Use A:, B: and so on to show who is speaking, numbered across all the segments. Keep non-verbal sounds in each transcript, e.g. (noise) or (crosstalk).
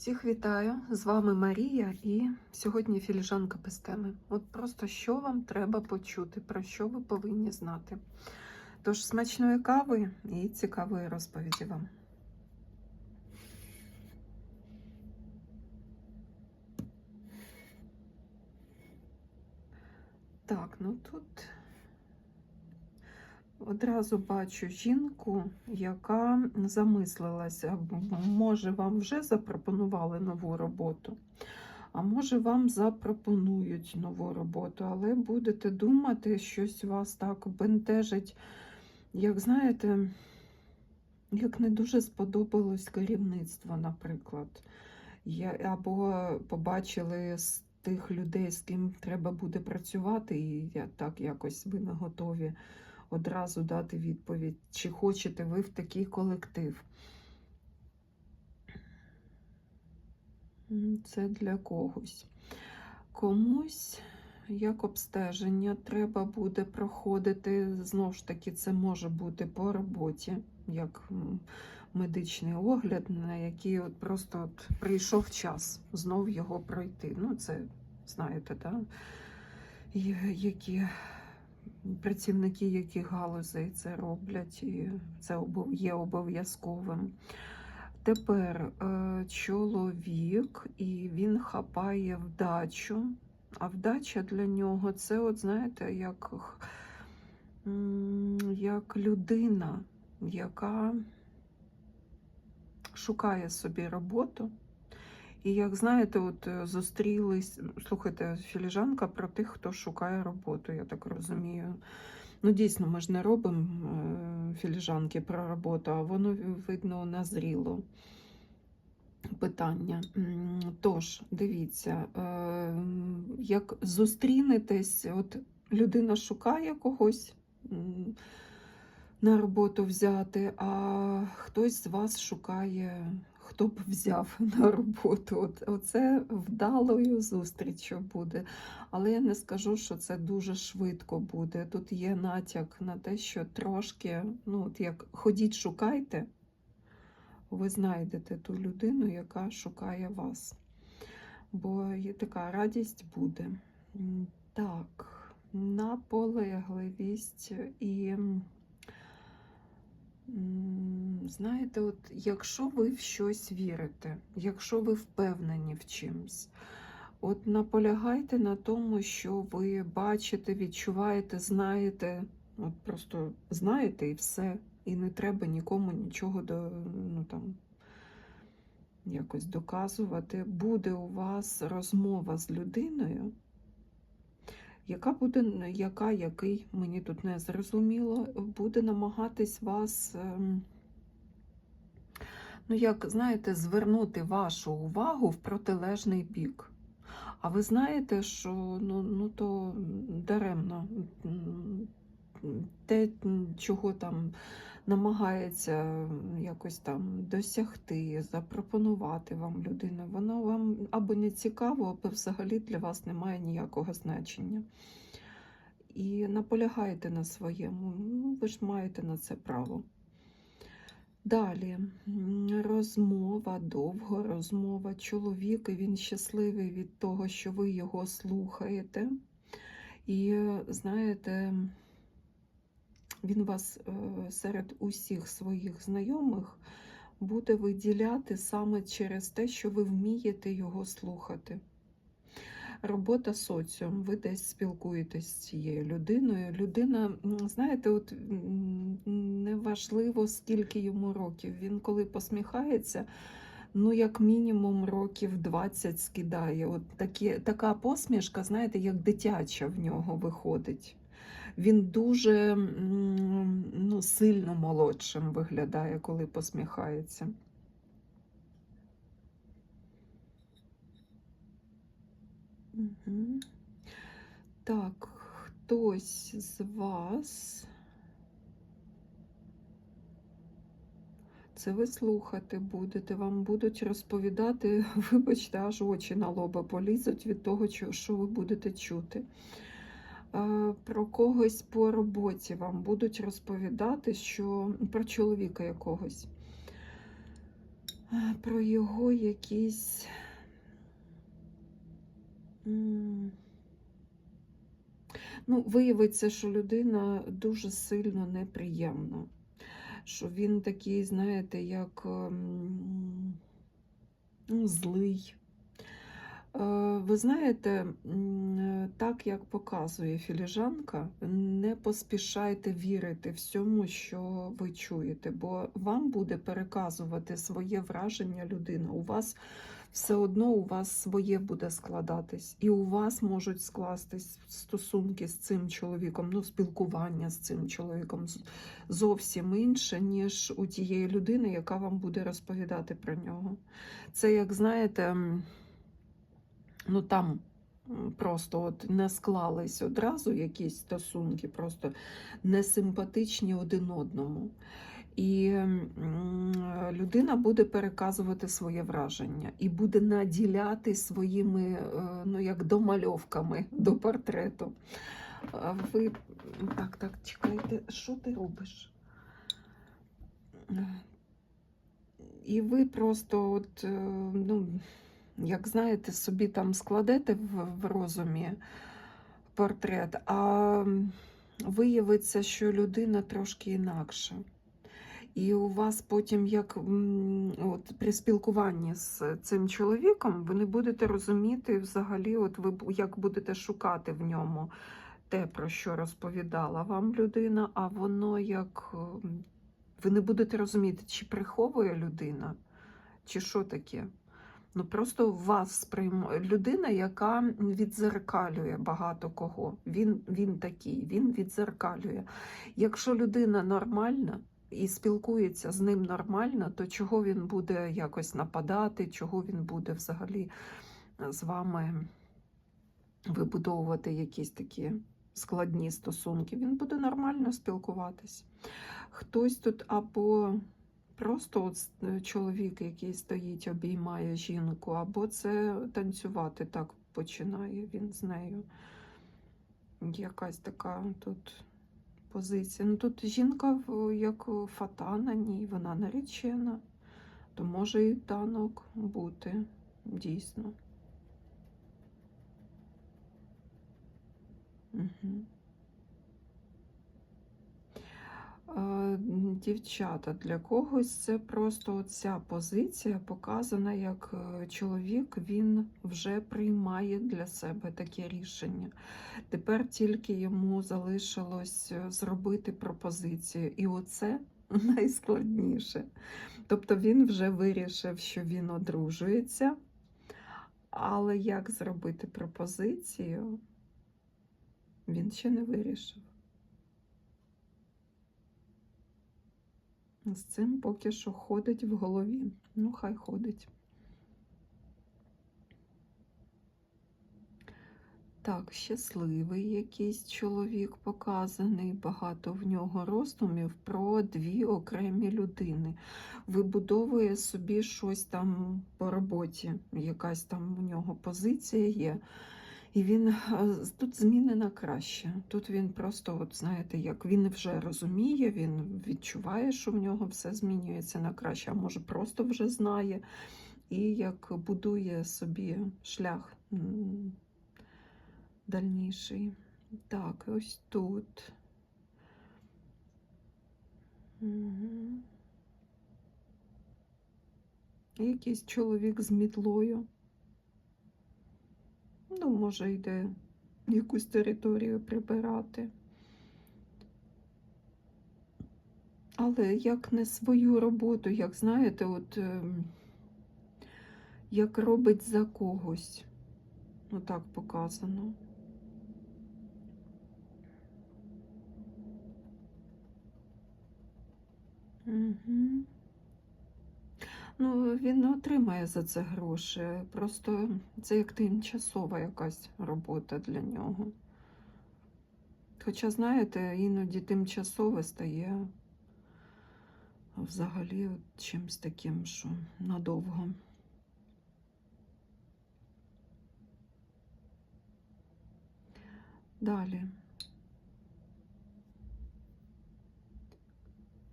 A: Всіх вітаю! З вами Марія і сьогодні філіжанка без теми. От просто що вам треба почути, про що ви повинні знати. Тож смачної кави і цікавої розповіді вам. Так, ну тут одразу бачу жінку, яка замислилася, може, вам вже запропонували нову роботу, а може, вам запропонують нову роботу, але будете думати, щось вас так бентежить, як знаєте, як не дуже сподобалось керівництво, наприклад. Або побачили з тих людей, з ким треба буде працювати, і так якось ви не готові одразу дати відповідь, чи хочете ви в такий колектив. Це для когось. Комусь, як обстеження, треба буде проходити. Знову ж таки, це може бути по роботі, як медичний огляд, на який от просто от прийшов час знов його пройти. Ну, це знаєте, да? Які працівники яких галузей це роблять, і це є обов'язковим. Тепер е, чоловік, і він хапає вдачу. А вдача для нього це, от знаєте, як, як людина, яка шукає собі роботу. І як знаєте, от е, зустрілись, слухайте, філіжанка про тих, хто шукає роботу, я так розумію. Ну, дійсно, ми ж не робимо е, філіжанки про роботу, а воно видно назріло питання. Тож, дивіться, е, як зустрінетесь, от людина шукає когось на роботу взяти, а хтось з вас шукає, хто б взяв (laughs) на роботу. От, оце вдалою зустрічю буде. Але я не скажу, що це дуже швидко буде. Тут є натяк на те, що трошки, ну, от як ходіть, шукайте, ви знайдете ту людину, яка шукає вас. Бо є така радість буде. Так, наполегливість і. Знаєте, от якщо ви в щось вірите, якщо ви впевнені в чимсь, от наполягайте на тому, що ви бачите, відчуваєте, знаєте, от просто знаєте і все, і не треба нікому нічого до, ну, там, якось доказувати. Буде у вас розмова з людиною, яка буде, яка, який, мені тут не зрозуміло, буде намагатись вас, ем, ну, як знаєте, звернути вашу увагу в протилежний бік. А ви знаєте, що ну, ну то даремно те, чого там намагається якось там досягти, запропонувати вам людина, воно вам або не цікаво, або взагалі для вас не має ніякого значення. І наполягайте на своєму, ну, ви ж маєте на це право. Далі розмова, довга розмова. Чоловік, і він щасливий від того, що ви його слухаєте. І знаєте, він вас е, серед усіх своїх знайомих буде виділяти саме через те, що ви вмієте його слухати. Робота соціум, ви десь спілкуєтесь з цією людиною. Людина, знаєте, от неважливо, скільки йому років. Він коли посміхається, ну, як мінімум, років 20 скидає. От такі, така посмішка, знаєте, як дитяча в нього виходить. Він дуже ну, сильно молодшим виглядає, коли посміхається. Угу. Так, хтось з вас. Це ви слухати будете, вам будуть розповідати, (laughs) вибачте, аж очі на лоба полізуть від того, що ви будете чути. Е, Про когось по роботі вам будуть розповідати, що про чоловіка якогось. е, про його якісь. Ну, виявиться, що людина дуже сильно неприємна. Що він такий, знаєте, як ем, ну, злий. Е, Ви знаєте, е, так як показує філіжанка, не поспішайте вірити всьому, що ви чуєте, бо вам буде переказувати своє враження людина. У вас все одно у вас своє буде складатись, і у вас можуть скластись стосунки з цим чоловіком, ну, спілкування з цим чоловіком зовсім інше, ніж у тієї людини, яка вам буде розповідати про нього. Це, як знаєте, ну там просто от не склались одразу якісь стосунки, просто несимпатичні один одному. І людина буде переказувати своє враження і буде наділяти своїми, е, ну як домальовками до портрету. Ви так, так, чекайте, що ти робиш? І ви просто, от, е, ну, як знаєте, собі там складете в, в розумі портрет, а виявиться, що людина трошки інакша. І у вас потім, як от, при спілкуванні з цим чоловіком, ви не будете розуміти взагалі, от ви як будете шукати в ньому те, про що розповідала вам людина, а воно як ви не будете розуміти, чи приховує людина, чи що таке. Ну просто вас сприйм... людина, яка відзеркалює багато кого. Він, він такий, він відзеркалює. Якщо людина нормальна і спілкується з ним нормально, то чого він буде якось нападати, чого він буде взагалі з вами вибудовувати якісь такі складні стосунки? Він буде нормально спілкуватись. Хтось тут або просто от е, чоловік, який стоїть, обіймає жінку, або це танцювати так починає він з нею. Якась така тут позиція. Ну тут жінка як фата на ній, вона наречена, то може і танок бути дійсно. Угу. Е, Дівчата, для когось це просто ця позиція показана, як е, чоловік він вже приймає для себе таке рішення. Тепер тільки йому залишилось е, зробити пропозицію. І оце (laughs) найскладніше. Тобто він вже вирішив, що він одружується, але як зробити пропозицію, він ще не вирішив. З цим поки що ходить в голові. Ну, хай ходить. Так, щасливий якийсь чоловік показаний, багато в нього роздумів про дві окремі людини. Вибудовує собі щось там по роботі, якась там у нього позиція є. І він е, тут зміни на краще. Тут він просто, от знаєте, як він вже розуміє, він відчуває, що в нього все змінюється на краще, а може просто вже знає, і як будує собі шлях дальніший. Так, ось тут. Мгм. Якийсь чоловік з мітлою. Ну, може, йде якусь територію прибирати. Але як не свою роботу, як знаєте, от ем, як робить за когось. Отак показано. Угу. Ну, він не отримає за це гроші. Просто це як тимчасова якась робота для нього. Хоча, знаєте, іноді тимчасове стає взагалі чимось таким, що надовго. Далі.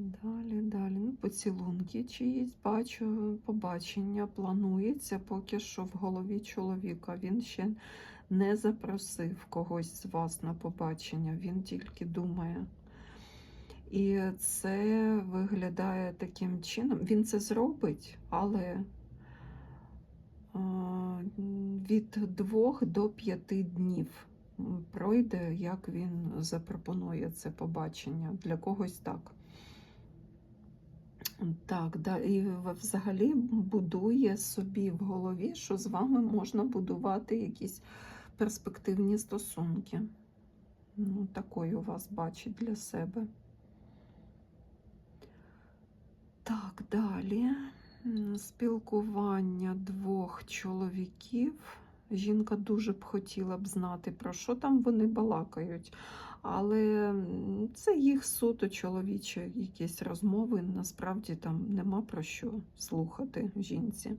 A: Далі, далі. Ну, поцілунки чиїсь бачу, побачення планується поки що в голові чоловіка. Він ще не запросив когось з вас на побачення, він тільки думає. І це виглядає таким чином. Він це зробить, але від двох до п'яти днів пройде, як він запропонує це побачення. Для когось так. Так, да, і взагалі будує собі в голові, що з вами можна будувати якісь перспективні стосунки. Ну, такою вас бачить для себе. Так, далі. Спілкування двох чоловіків. Жінка дуже б хотіла б знати, про що там вони балакають. Але це їх суто чоловічі якісь розмови. Насправді там нема про що слухати жінці.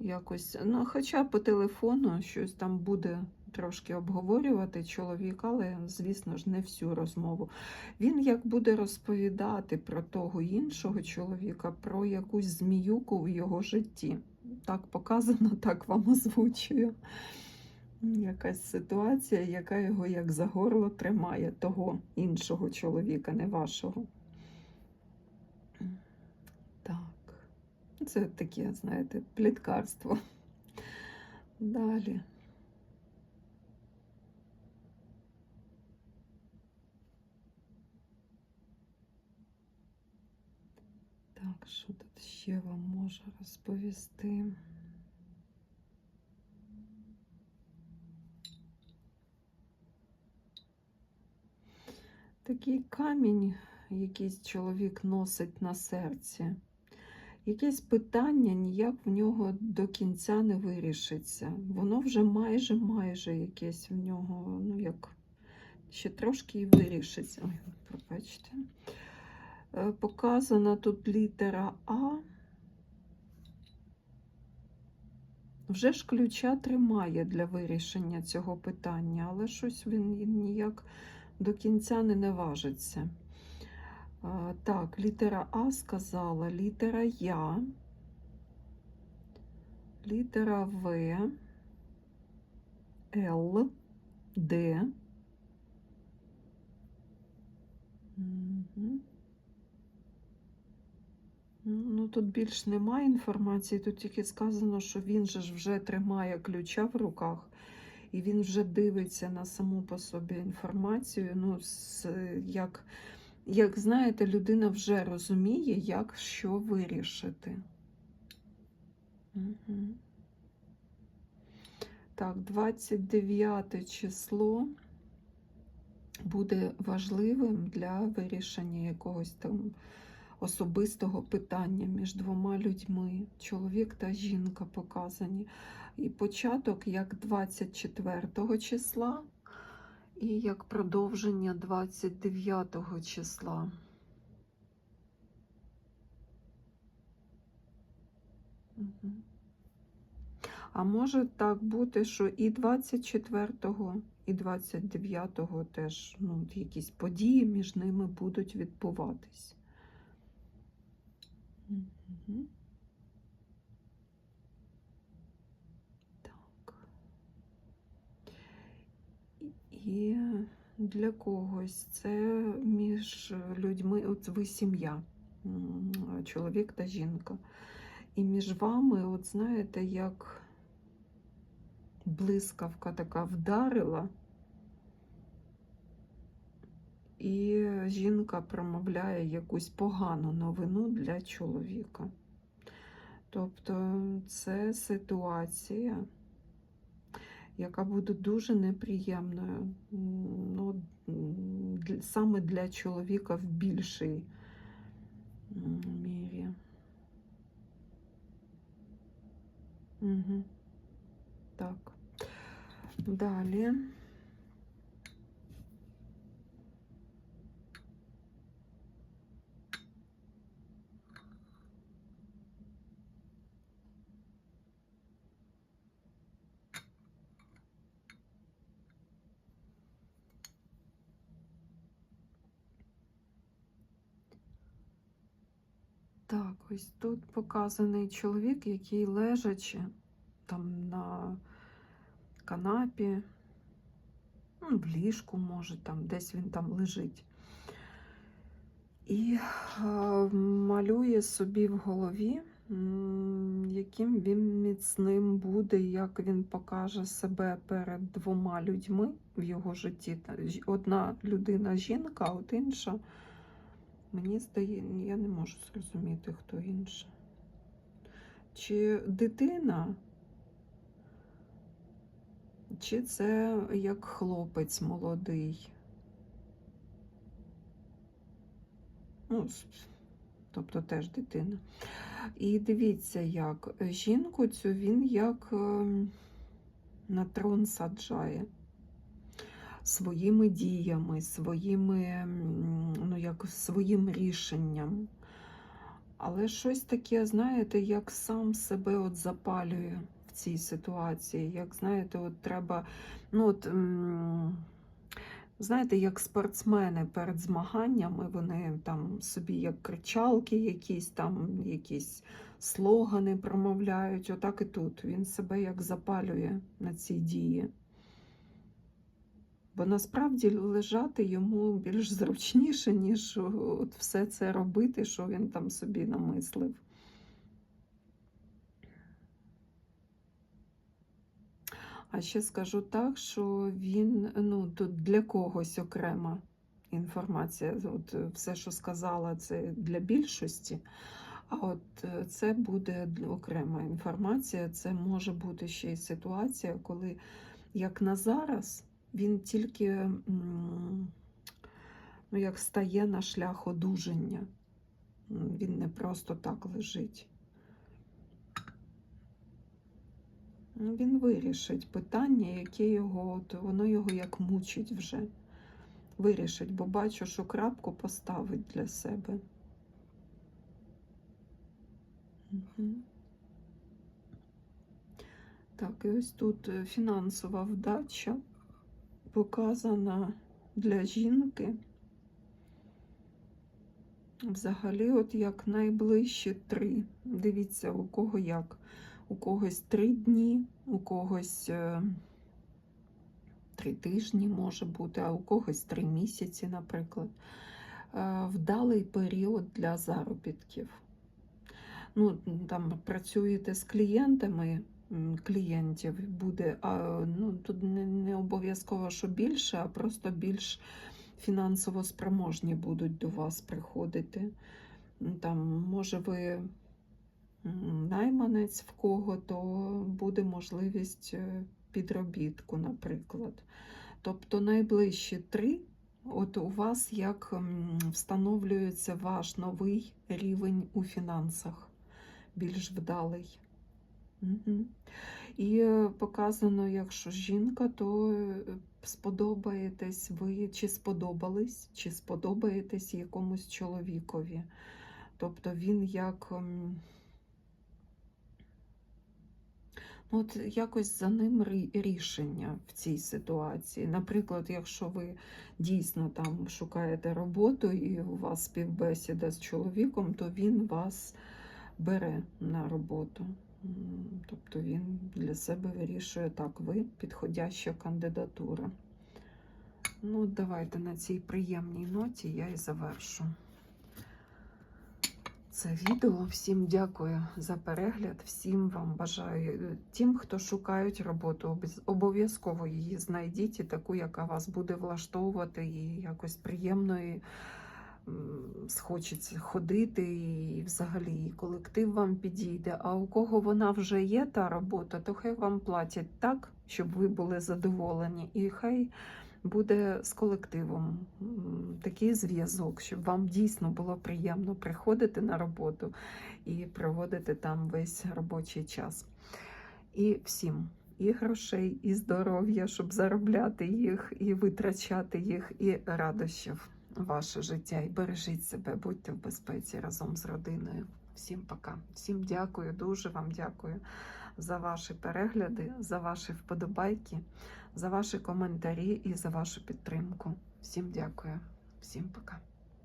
A: Якось, ну, хоча по телефону щось там буде трошки обговорювати чоловік, але, звісно ж, не всю розмову. Він як буде розповідати про того іншого чоловіка, про якусь зміюку в його житті. Так показано, так вам озвучую. Якась ситуація, яка його як за горло тримає, того іншого чоловіка, не вашого. Так. Це таке, знаєте, пліткарство. Далі. Так, що тут ще вам можу розповісти? Такий камінь якийсь чоловік носить на серці. Якесь питання ніяк в нього до кінця не вирішиться. Воно вже майже майже якесь в нього, ну як ще трошки і вирішиться. Ой, пробачте. Е, Показана тут літера А. Вже ж ключа тримає для вирішення цього питання, але щось він ніяк до кінця не наважиться. Так, літера А сказала, літера Я, літера В, Л, Д. Мгм. Ну, тут більш немає інформації, тут тільки сказано, що він же ж вже тримає ключа в руках, і він вже дивиться на саму по собі інформацію. Ну, з, як, як знаєте, людина вже розуміє, як що вирішити. Угу. Так, 29 число буде важливим для вирішення якогось там особистого питання між двома людьми. Чоловік та жінка показані. І початок як 24 числа, і як продовження 29 числа. А може так бути, що і 24-го, і 29-го теж ну, якісь події між ними будуть відбуватись. Мгм. Так. І для когось це між людьми, от ви сім'я, чоловік та жінка. І між вами, от знаєте, як блискавка така вдарила, і жінка промовляє якусь погану новину для чоловіка. Тобто це ситуація, яка буде дуже неприємною, ну, саме для чоловіка в більшій мірі. Угу. Так. Далі. Так, ось тут показаний чоловік, який лежачи там на канапі, ну, в ліжку, може, там, десь він там лежить. І е, малює собі в голові, яким він міцним буде, як він покаже себе перед двома людьми в його житті. Одна людина жінка, от інша. Мені здається, я не можу зрозуміти, хто інша. Чи дитина, чи це як хлопець молодий. Ну, тобто теж дитина. І дивіться, як е, жінку цю він як ем, на трон саджає своїми діями, своїми, ну, як своїм рішенням. Але щось таке, знаєте, як сам себе от запалює в цій ситуації. Як знаєте, от треба, ну от. Знаєте, як спортсмени перед змаганнями, вони там собі як кричалки, якісь там якісь слогани промовляють. Отак і тут. Він себе як запалює на ці дії. Бо насправді лежати йому більш зручніше, ніж от все це робити, що він там собі намислив. А ще скажу так, що він ну, тут для когось окрема інформація. От е, все, що сказала, це для більшості. А от е, це буде окрема інформація. Це може бути ще й ситуація, коли, як на зараз, він тільки ну, як стає на шлях одужання. Він не просто так лежить. Ну, Він вирішить питання, яке його, от воно його як мучить вже. Вирішить, бо бачу, що крапку поставить для себе. Мгм. Так, і ось тут е, фінансова вдача показана для жінки. Взагалі, от як найближчі три. Дивіться, у кого як. У когось три дні, у когось е, три тижні може бути, а у когось три місяці, наприклад. Е, Вдалий період для заробітків. Ну, там працюєте з клієнтами, клієнтів буде, а ну, тут не, не обов'язково, що більше, а просто більш фінансово спроможні будуть до вас приходити. Там, може, ви найманець в кого, то буде можливість е, підробітку, наприклад. Тобто найближчі три, от у вас як встановлюється ваш новий рівень у фінансах, більш вдалий. І е, показано, якщо жінка, то е, сподобаєтесь ви, чи сподобались, чи сподобаєтесь якомусь чоловікові. Тобто він як ну, от якось за ним рішення в цій ситуації. Наприклад, якщо ви дійсно там шукаєте роботу і у вас співбесіда з чоловіком, то він вас бере на роботу. Тобто він для себе вирішує так, ви підходяща кандидатура. Ну, давайте на цій приємній ноті я і завершу це відео. Всім дякую за перегляд. Всім вам бажаю е, тим, хто шукають роботу, обов'язково її знайдіть і таку, яка вас буде влаштовувати і якось приємно схочеться ходити, і взагалі колектив вам підійде. А у кого вона вже є, та робота, то хай вам платять так, щоб ви були задоволені, і хай буде з колективом такий зв'язок, щоб вам дійсно було приємно приходити на роботу і проводити там весь робочий час. І всім і грошей, і здоров'я, щоб заробляти їх, і витрачати їх, і радощів ваше життя. І бережіть себе, будьте в безпеці разом з родиною. Всім пока. Всім дякую, дуже вам дякую за ваші перегляди, за ваші вподобайки, за ваші коментарі і за вашу підтримку. Всім дякую, всім пока.